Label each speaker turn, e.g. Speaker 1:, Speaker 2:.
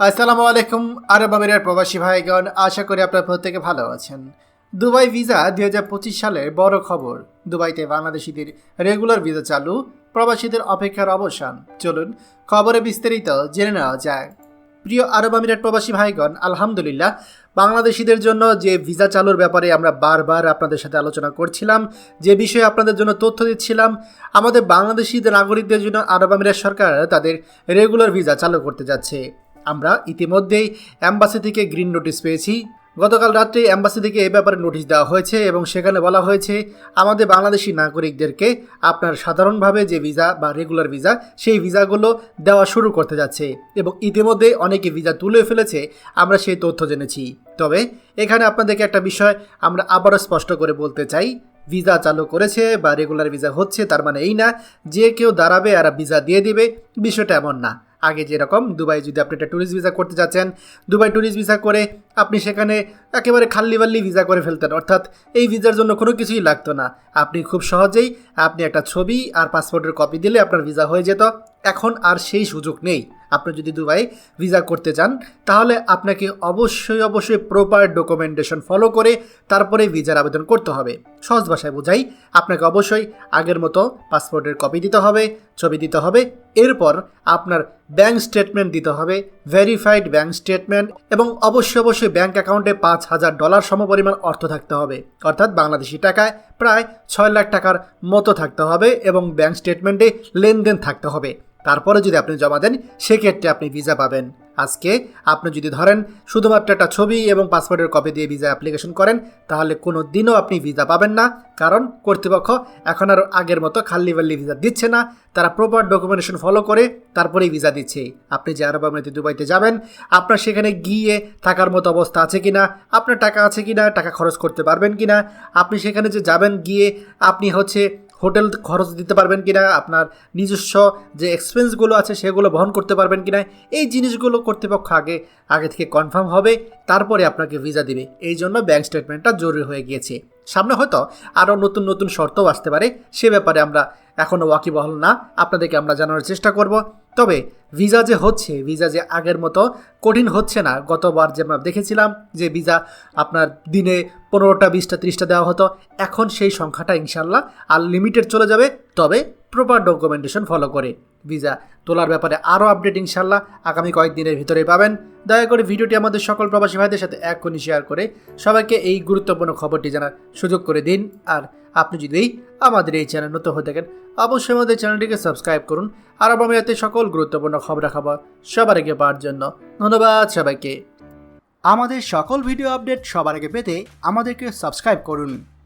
Speaker 1: আসসালামু আলাইকুম, আরব আমিরের প্রবাসী ভাইগণ, আশা করি আপনারা প্রত্যেকে ভালো আছেন। দুবাই ভিসা দুই হাজার পঁচিশ সালের বড় খবর। দুবাইতে বাংলাদেশিদের রেগুলার ভিসা চালু, প্রবাসীদের অপেক্ষার অবসান। চলুন, খবরে বিস্তারিত জেনে নেওয়া যায় প্রিয় আরব আমিরাত প্রবাসী ভাইগণ, আলহামদুলিল্লাহ, বাংলাদেশিদের জন্য যে ভিসা চালুর ব্যাপারে আমরা বারবার আপনাদের সাথে আলোচনা করছিলাম, যে বিষয়ে আপনাদের জন্য তথ্য দিচ্ছিলাম, আমাদের বাংলাদেশিদের নাগরিকদের জন্য আরব আমিরাত সরকার তাদের রেগুলার ভিসা চালু করতে যাচ্ছে। আমরা ইতিমধ্যেই অ্যাম্বাসি থেকে গ্রিন নোটিশ পেয়েছি। গতকাল রাত্রে অ্যাম্বাসি থেকে এ ব্যাপারে নোটিশ দেওয়া হয়েছে এবং সেখানে বলা হয়েছে, আমাদের বাংলাদেশি নাগরিকদেরকে আপনার সাধারণভাবে যে ভিসা বা রেগুলার ভিসা, সেই ভিসাগুলো দেওয়া শুরু করতে যাচ্ছে এবং ইতিমধ্যে অনেকে ভিসা তুলে ফেলেছে, আমরা সেই তথ্য জেনেছি। তবে এখানে আপনাদেরকে একটা বিষয় আমরা আবারও স্পষ্ট করে বলতে চাই, ভিসা চালু করেছে বা রেগুলার ভিসা হচ্ছে তার মানে এই না যে কেউ দাঁড়াবে আর ভিসা দিয়ে দিবে, বিষয়টা এমন না। আগে যেরকম দুবাই যদি আপনি একটা ট্যুরিস্ট ভিসা করতে যাচ্ছেন, দুবাই ট্যুরিস্ট ভিসা করে আপনি সেখানে একেবারে খাল্লি বাল্লি ভিসা করে ফেলতেন। অর্থাৎ এই ভিসার জন্য কোনো কিছুই লাগতো না। আপনি খুব সহজেই আপনি একটা ছবি আর পাসপোর্টের কপি দিলে আপনার ভিসা হয়ে যেত। এখন আর সেই সুযোগ নেই। আপনি যদি দুবাই ভিসা করতে চান, তাহলে আপনাকে অবশ্যই অবশ্যই প্রপার ডকুমেন্টেশন ফলো করে তারপরে ভিসার আবেদন করতে হবে। সহজ ভাষায় বোঝাই, আপনাকে অবশ্যই আগের মতো পাসপোর্টের কপি দিতে হবে, ছবি দিতে হবে, এরপর আপনার ব্যাংক স্টেটমেন্ট দিতে হবে ভেরিফাইড ব্যাংক স্টেটমেন্ট এবং অবশ্যই অবশ্যই ব্যাংক অ্যাকাউন্টে পাঁচ হাজার ডলার সমপরিমাণ অর্থ থাকতে হবে। অর্থাৎ বাংলাদেশি টাকায় প্রায় ছয় লাখ টাকার মতো থাকতে হবে এবং ব্যাংক স্টেটমেন্টে লেনদেন থাকতে হবে। তারপরে যদি আপনি জমা দেন, সেক্ষেত্রে আপনি ভিসা পাবেন। আজকে আপনি যদি ধরেন, শুধুমাত্র একটা ছবি এবং পাসপোর্টের কপি দিয়ে ভিসা অ্যাপ্লিকেশন করেন, তাহলে কোনো দিনও আপনি ভিসা পাবেন না। কারণ কর্তৃপক্ষ এখন আর আগের মতো খাল্লি বাল্লি ভিসা দিচ্ছে না। তারা প্রপার ডকুমেন্টেশন ফলো করে, তারপরেই ভিসা দিচ্ছে। আপনি যে আরব আমিরাতে দুবাইতে যাবেন, আপনার সেখানে গিয়ে থাকার মতো অবস্থা আছে কিনা, আপনার টাকা আছে কি না টাকা খরচ করতে পারবেন কি না আপনি সেখানে যে যাবেন গিয়ে আপনি হচ্ছে হোটেল খরচ দিতে পারবেন কি না আপনার নিজস্ব যে এক্সপেন্সগুলো আছে সেগুলো বহন করতে পারবেন কি না এই জিনিসগুলো কর্তৃপক্ষ আগে আগে থেকে কনফার্ম হবে, তারপরে আপনাকে ভিসা দিবে। এই জন্য ব্যাংক স্টেটমেন্টটা জরুরি হয়ে গিয়েছে। সামনে হয়তো আরও নতুন নতুন শর্তও আসতে পারে, সে ব্যাপারে আমরা এখনও ওয়াকিবহল না। আপনাদেরকে আমরা জানানোর চেষ্টা করব। তবে ভিসা যে হচ্ছে, ভিসা যে আগের মতো কঠিন হচ্ছে না। গতবার যে আমরা দেখেছিলাম যে ভিসা আপনার দিনে পনেরোটা, বিশটা, ত্রিশটা দেওয়া হতো। এখন সেই সংখ্যাটা ইনশাল্লাহ আনলিমিটেড চলে যাবে। তবে প্রপার ডকুমেন্টেশন ফলো করে। ভিসা তোলার ব্যাপারে আরও আপডেট ইনশাল্লাহ আগামী কয়েকদিনের ভিতরে পাবেন। দয়া করে ভিডিওটি আমাদের সকল প্রবাসী ভাইদের সাথে এক্ষুনি শেয়ার করে সবাইকে এই গুরুত্বপূর্ণ খবরটি জানার সুযোগ করে দিন। আর আপনি যদি আমাদের এই চ্যানেল নতুন হয়ে থাকেন, অবশ্যই আমাদের চ্যানেলটিকে সাবস্ক্রাইব করুন। আর আমিরাতে সকল গুরুত্বপূর্ণ খবরাখবর সবার আগে পাওয়ার জন্য। ধন্যবাদ সবাইকে। আমাদের সকল ভিডিও আপডেট সবার আগে পেতে আমাদেরকে সাবস্ক্রাইব করুন।